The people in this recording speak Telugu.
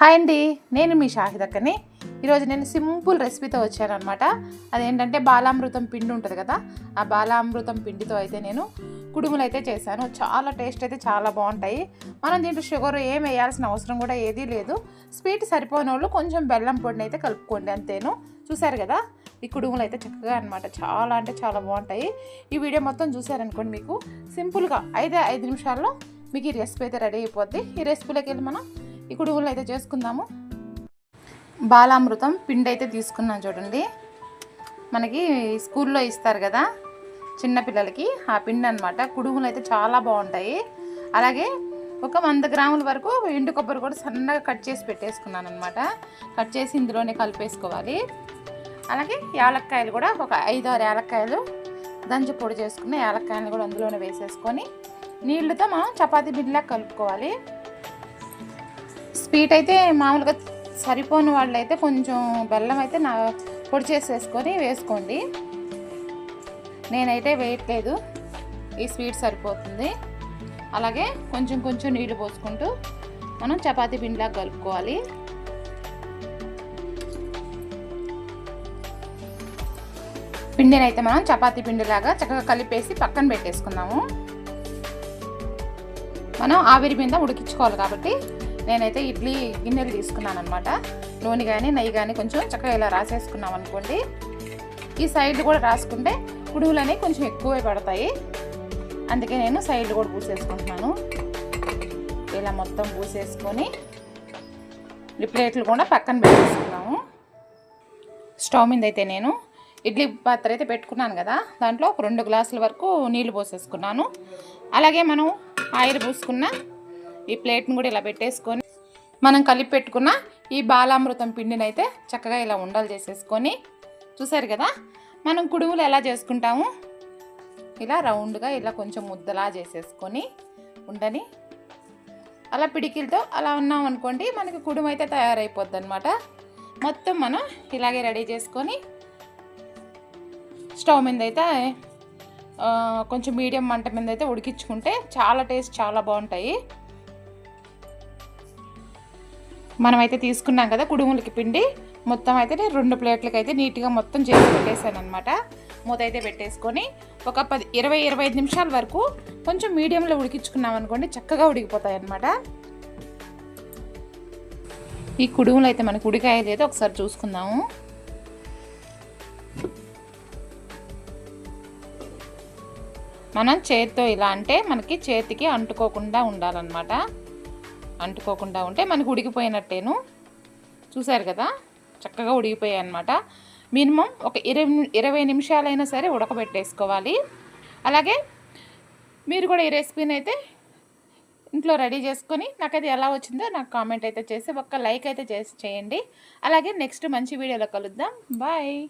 హాయ్ అండి నేను మీ షాహిదక్కని ఈరోజు నేను సింపుల్ రెసిపీతో వచ్చాను అనమాట అదేంటంటే బాలామృతం పిండి ఉంటుంది కదా ఆ బాలామృతం పిండితో అయితే నేను కుడుములు అయితే చేశాను. చాలా టేస్ట్ అయితే చాలా బాగుంటాయి. మనం దీంట్లో షుగర్ ఏం వేయాల్సిన అవసరం కూడా ఏదీ లేదు. స్వీట్ సరిపోని వాళ్ళు కొంచెం బెల్లం పొడిని అయితే కలుపుకోండి అంతేను. చూసారు కదా ఈ కుడుములు అయితే చక్కగా అనమాట చాలా అంటే చాలా బాగుంటాయి. ఈ వీడియో మొత్తం చూసారనుకోండి మీకు. సింపుల్గా ఐదే ఐదు నిమిషాల్లో మీకు ఈ రెసిపీ అయితే రెడీ అయిపోద్ది. ఈ రెసిపీలోకి వెళ్ళి మనం ఈ కుడుములు అయితే చేసుకుందాము. బాలామృతం పిండి అయితే తీసుకున్నాం చూడండి. మనకి స్కూల్లో ఇస్తారు కదా చిన్నపిల్లలకి ఆ పిండి అనమాట కుడుములు అయితే చాలా బాగుంటాయి. అలాగే ఒక వంద గ్రాముల వరకు ఎండు కొబ్బరి కూడా సన్నగా కట్ చేసి పెట్టేసుకున్నాను అనమాట కట్ చేసి ఇందులోనే కలిపేసుకోవాలి. అలాగే యాలక్కాయలు కూడా ఒక ఐదు ఆరు యాలక్కాయలు దంచి పొడి చేసుకున్న యాలక్కాయలు కూడా అందులోనే వేసేసుకొని నీళ్ళతో మనం చపాతీ పిండిలా కలుపుకోవాలి. స్వీట్ అయితే మామూలుగా సరిపోని వాళ్ళు అయితే కొంచెం బెల్లం అయితే నా పొడి చేసేసుకొని వేసుకోండి. నేనైతే వేయట్లేదు. ఈ స్వీట్ సరిపోతుంది. అలాగే కొంచెం కొంచెం నీళ్ళు పోసుకుంటూ మనం చపాతీ పిండిలా కలుపుకోవాలి. పిండిని అయితే మనం చపాతీ పిండిలాగా చక్కగా కలిపేసి పక్కన పెట్టేసుకుందాము. మనం ఆవిరి మీద ఉడికించుకోవాలి కాబట్టి నేనైతే ఇడ్లీ గిన్నెలు తీసుకున్నాను అనమాట నూనె కానీ నెయ్యి కానీ కొంచెం చక్కగా ఇలా రాసేసుకున్నాం అనుకోండి. ఈ సైడ్ కూడా రాసుకుంటే కుడువులు అనేవి కొంచెం ఎక్కువే పడతాయి. అందుకే నేను సైడ్లు కూడా పూసేసుకుంటున్నాను. ఇలా మొత్తం పూసేసుకొని ప్లేట్లు కూడా పక్కన పెట్టేసుకున్నాము. స్టవ్ మీద అయితే నేను ఇడ్లీ పాత్ర అయితే పెట్టుకున్నాను కదా. దాంట్లో ఒక రెండు గ్లాసుల వరకు నీళ్ళు పోసేసుకున్నాను. అలాగే మనం ఆయిల్ పూసుకున్న ఈ ప్లేట్ని కూడా ఇలా పెట్టేసుకొని మనం కలిపి పెట్టుకున్న ఈ బాలామృతం పిండిని అయితే చక్కగా ఇలా ఉండలు చేసేసుకొని చూసారు కదా? మనం కుడుములు ఎలా చేసుకుంటాము? ఇలా రౌండ్గా ఇలా కొంచెం ముద్దలా చేసేసుకొని ఉండని. అలా పిడికిలతో అలా ఉన్నాం అనుకోండి మనకి కుడుము అయితే తయారైపోద్ది అనమాట మొత్తం మనం ఇలాగే రెడీ చేసుకొని స్టవ్ మీద అయితే కొంచెం మీడియం మంట మీద అయితే ఉడికించుకుంటే చాలా టేస్ట్ చాలా బాగుంటాయి. మనమైతే తీసుకున్నాం కదా కుడుములకి పిండి. మొత్తం అయితే నేను రెండు ప్లేట్లకి అయితే నీట్గా మొత్తం చేసి పెట్టేశాను అనమాట మూత అయితే పెట్టేసుకొని ఒక పది ఇరవై ఇరవై ఐదు నిమిషాల వరకు కొంచెం మీడియంలో ఉడికించుకున్నాం అనుకోండి చక్కగా ఉడికిపోతాయి అనమాట ఈ కుడుములు అయితే మనకు ఉడికాయ లేదో ఒకసారి చూసుకుందాము. మనం చేతితో ఇలా అంటే మనకి చేతికి అంటుకోకుండా ఉండాలన్నమాట. అంటుకోకుండా ఉంటే మనకు ఉడికిపోయినట్టేను. చూసారు కదా? చక్కగా ఉడికిపోయాయి అనమాట మినిమం ఒక ఇరవై ఇరవై నిమిషాలైనా సరే ఉడకబెట్టేసుకోవాలి. అలాగే మీరు కూడా ఈ రెసిపీని అయితే ఇంట్లో రెడీ చేసుకొని నాకు అది ఎలా వచ్చిందో నాకు కామెంట్ అయితే చేసి ఒక్క లైక్ అయితే చేసి చేయండి. అలాగే నెక్స్ట్ మంచి వీడియోలో కలుద్దాం. బాయ్.